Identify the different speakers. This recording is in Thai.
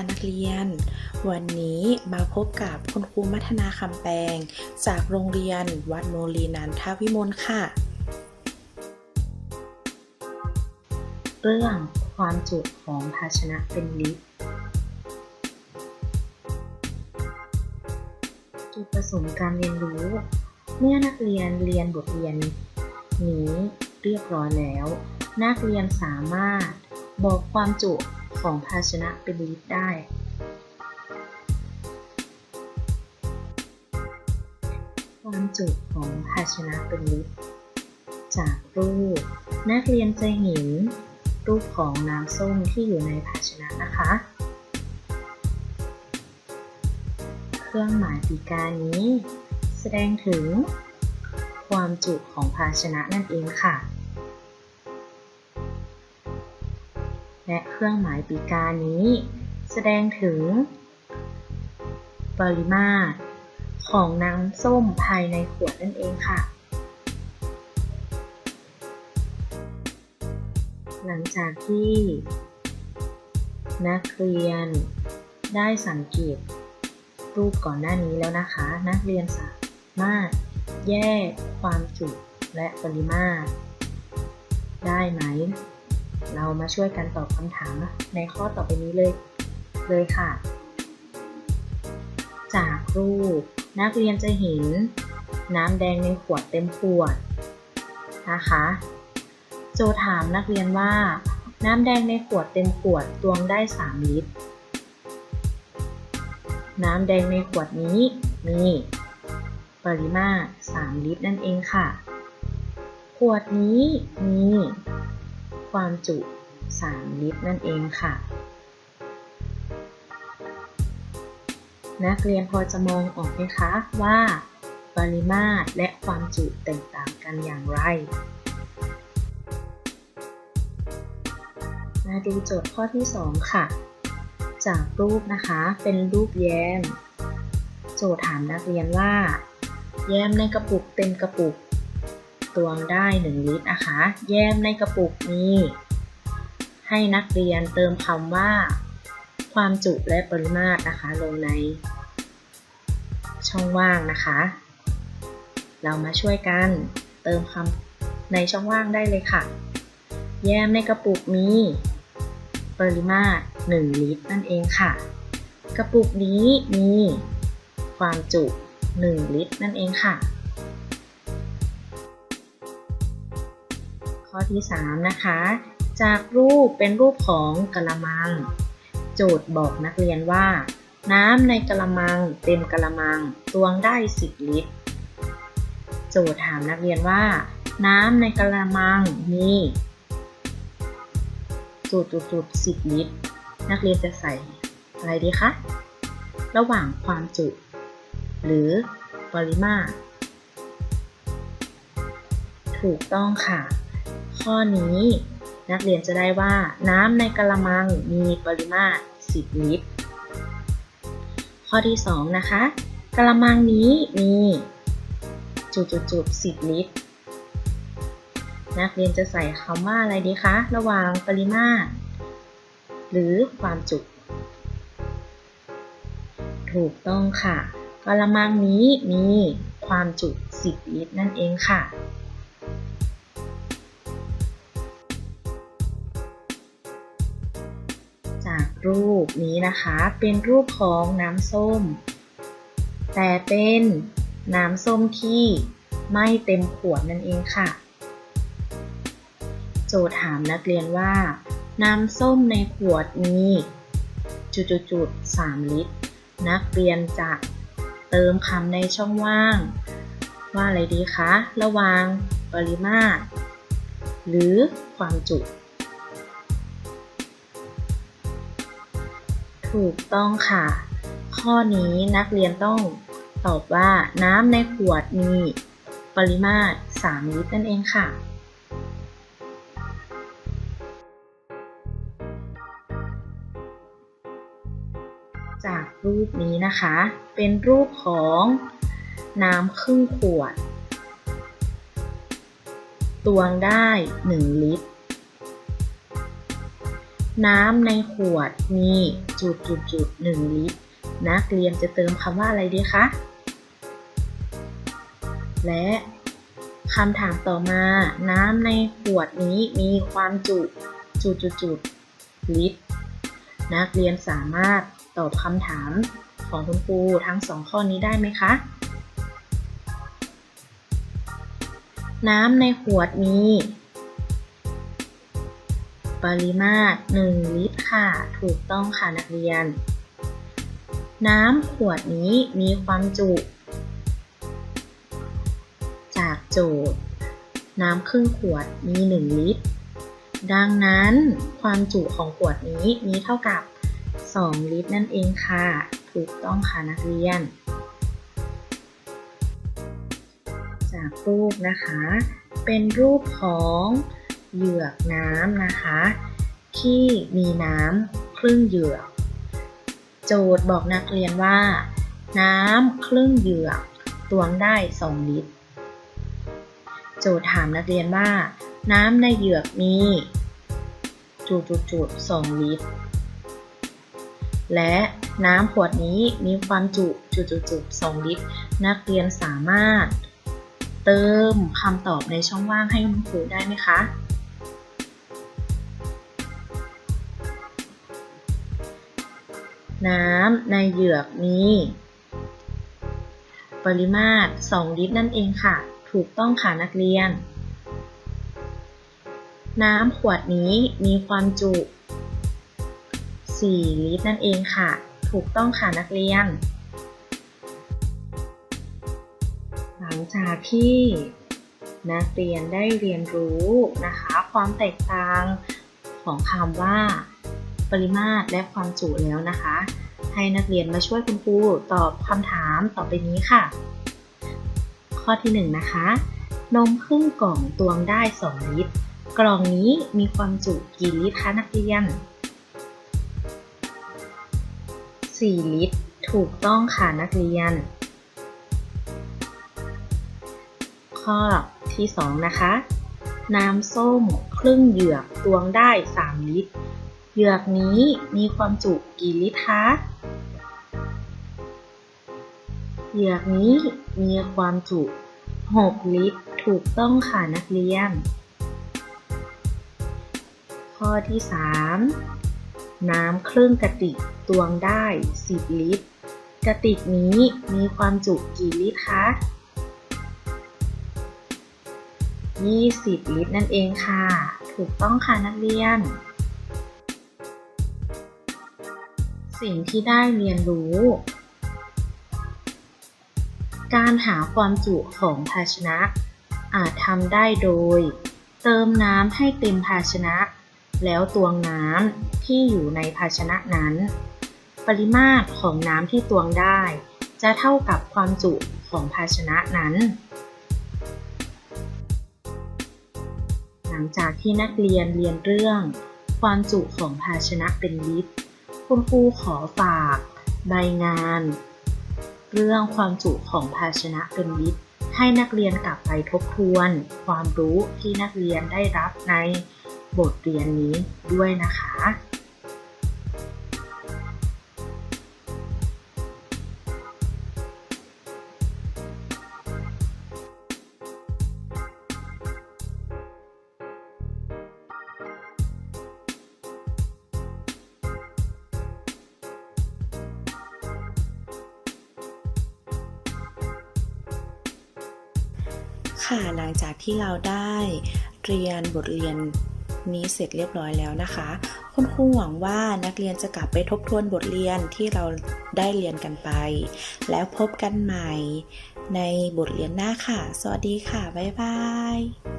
Speaker 1: คะนักเรียน วันนี้มาพบกับคุณครูมัฒนาคำแปลงจากโรงเรียนวัดโมลีนันทวิมลค่ะ เรื่องความจุของภาชนะเป็นลิตรจุดประสงค์การเรียนรู้ เมื่อนักเรียนเรียนบทเรียน นี้เรียบร้อยแล้ว นักเรียนสามารถบอกความจุ ของภาชนะเป็นลิตรได้ ความจุของภาชนะเป็นลิตร จากรูป นักเรียนจะเห็นรูปของน้ำส้มที่อยู่ในภาชนะนะคะ เครื่องหมายปีกานี้ แสดงถึงความจุของภาชนะนั่นเองค่ะ และเครื่องหมายปีกานี้ แสดงถึง ปริมาตร ของน้ำส้มภายในขวดนั่นเองค่ะ หลังจากที่ นักเรียนได้สังเกตรูปก่อนหน้านี้แล้วนะคะ นักเรียนสามารถแยกความจุและปริมาตร ได้ไหม เรามาช่วยกันตอบคำถามในข้อต่อไปนี้เลยเลยค่ะ จากรูป นักเรียนจะเห็น น้ำแดงในขวดเต็มขวดนะคะ โจถามนักเรียนว่า น้ำแดงในขวดเต็มขวดตวงได้ 3 ลิตร น้ำแดงในขวดนี้มีปริมาตร 3 ลิตรนั่นเองค่ะ ขวดนี้มี ความจุ 3 ลิตรนั่นเองค่ะ นักเรียนพอจะมองออกไหมคะว่า ปริมาตรและความจุแตกต่างกันอย่างไร มาดูโจทย์ข้อที่ 2 ค่ะ จากรูปนะคะเป็นรูปแย้ม โจทย์ถามนักเรียนว่า แย้มในกระปุกเต็มกระปุก ตวงได้ 1 ลิตรนะคะแยมในกระปุกนี้ ให้นักเรียนเติมคำว่า ความจุและปริมาตรนะคะ ลงใน ช่องว่างนะคะ เรามาช่วยกันเติมคำในช่องว่างได้เลยค่ะ แยมในกระปุกมี ปริมาตร 1 ลิตรนั่นเองค่ะ กระปุกนี้มีความจุ 1 ลิตรนั่นเองค่ะ ข้อที่3นะคะ จากรูปเป็นรูปของกะละมัง โจทย์บอกนักเรียนว่า น้ำในกะละมังเต็มกะละมังตวงได้ 10 ลิตร โจทย์ถามนักเรียนว่า น้ำในกะละมังมีจุดจุดจุดสิบลิตร นักเรียนจะใส่อะไรดีคะ ระหว่างความจุ หรือปริมาตร ถูกต้องค่ะ ข้อนี้ นักเรียนจะได้ว่าน้ำในกะละมังมีปริมาตร 10 ลิตร ข้อที่ 2 นะคะกะละมังนี้มีจุดจุดจุด10 ลิตร นักเรียนจะใส่คำว่าอะไรดีคะ ระหว่างปริมาตร หรือความจุ ถูกต้องค่ะกะละมังนี้มีความจุ 10 ลิตรนั่นเองค่ะ รูปนี้นะคะ เป็นรูปของน้ำส้ม แต่เป็นน้ำส้มที่ไม่เต็มขวดนั่นเองค่ะ โจทย์ถามนักเรียนว่า น้ำส้มในขวดมี จุดๆๆ3ลิตร นักเรียนจะเติมคำในช่องว่าง ว่าอะไรดีคะ ระหว่างปริมาตร หรือความจุ ถูกต้องค่ะ ข้อนี้นักเรียนต้องตอบว่าน้ำในขวดมีปริมาตร 3 ลิตรนั่นเองค่ะ จากรูปนี้นะคะ เป็นรูปของน้ำครึ่งขวด ตวงได้ 1 ลิตร น้ำในขวดมีจุดจุดจุดหนึ่งลิตร นักเรียนจะเติมคำว่าอะไรดีคะ และคำถามต่อมา น้ำในขวดนี้มีความจุจุดจุดจุดลิตร นักเรียนสามารถตอบคำถามของคุณครูทั้งสองข้อนี้ได้ไหมคะ น้ำในขวดมี ปริมาตร 1 ลิตรค่ะ ถูกต้องค่ะนักเรียน น้ำขวดนี้มีความจุ จากโจทย์ น้ำครึ่งขวดมี 1 ลิตร ดังนั้นความจุของขวดนี้มีเท่ากับ 2 ลิตรนั่นเองค่ะ ถูกต้องค่ะนักเรียน จากรูปนะคะ เป็นรูปของ เหยือกน้ำนะคะ ที่มีน้ำครึ่งเหยือก โจทย์บอกนักเรียนว่า น้ำครึ่งเหยือกตวงได้ 2 ลิตร โจทย์ถามนักเรียนว่า น้ำในเหยือกมีจุดจุดจุด2ลิตร และน้ำขวดนี้มีความจุจุดจุดจุด2ลิตร นักเรียนสามารถเติมคำตอบในช่องว่างให้คุณครูได้ไหมคะ น้ำในเหยือกมี ปริมาตร 2 ลิตรนั่นเองค่ะ ถูกต้องค่ะนักเรียน น้ำขวดนี้มีความจุ 4 ลิตรนั่นเองค่ะ ถูกต้องค่ะนักเรียน หลังจากที่นักเรียนได้เรียนรู้นะคะ ความแตกต่างของคำว่า ปริมาตรและความจุแล้วนะคะ ให้นักเรียนมาช่วยคุณครูตอบคำถามต่อไปนี้ค่ะ ข้อที่1นนะคะ นมครึ่งกล่องตวงได้ 2 ลิตร กล่องนี้มีความจุกี่ลิตรคะนักเรียน 4 ลิตร ถูกต้องค่ะนักเรียน ข้อที่ 2 นะคะน้ำส้มครึ่งเหยือกตวงได้ 3 ลิตร เหยือกนี้มีความจุกี่ลิตรคะ เหยือกนี้มีความจุ 6 ลิตร ถูกต้องค่ะนักเรียน ข้อที่ 3 น้ำครึ่งกระติกตวงได้ 10 ลิตร กระติกนี้มีความจุกี่ลิตรคะ 20 ลิตรนั่นเองค่ะ ถูกต้องค่ะนักเรียน สิ่งที่ได้เรียนรู้ การหาความจุของภาชนะ อาจทำได้โดย เติมน้ำให้เต็มภาชนะ แล้วตวงน้ำที่อยู่ในภาชนะนั้น ปริมาตรของน้ำที่ตวงได้ จะเท่ากับความจุของภาชนะนั้น หลังจากที่นักเรียนเรียนเรื่องความจุของภาชนะเป็นลิตร คุณครูขอฝากใบงาน เรื่องความจุของภาชนะเป็นลิตรให้นักเรียนกลับไปทบทวน ความรู้ที่นักเรียนได้รับในบทเรียนนี้ด้วยนะคะ
Speaker 2: ค่ะ หลังจากที่เราได้เรียนบทเรียนนี้เสร็จเรียบร้อยแล้วนะคะ คุณครูหวังว่านักเรียนจะกลับไปทบทวนบทเรียนที่เราได้เรียนกันไป แล้วพบกันใหม่ในบทเรียนหน้าค่ะ สวัสดีค่ะ บ๊ายบาย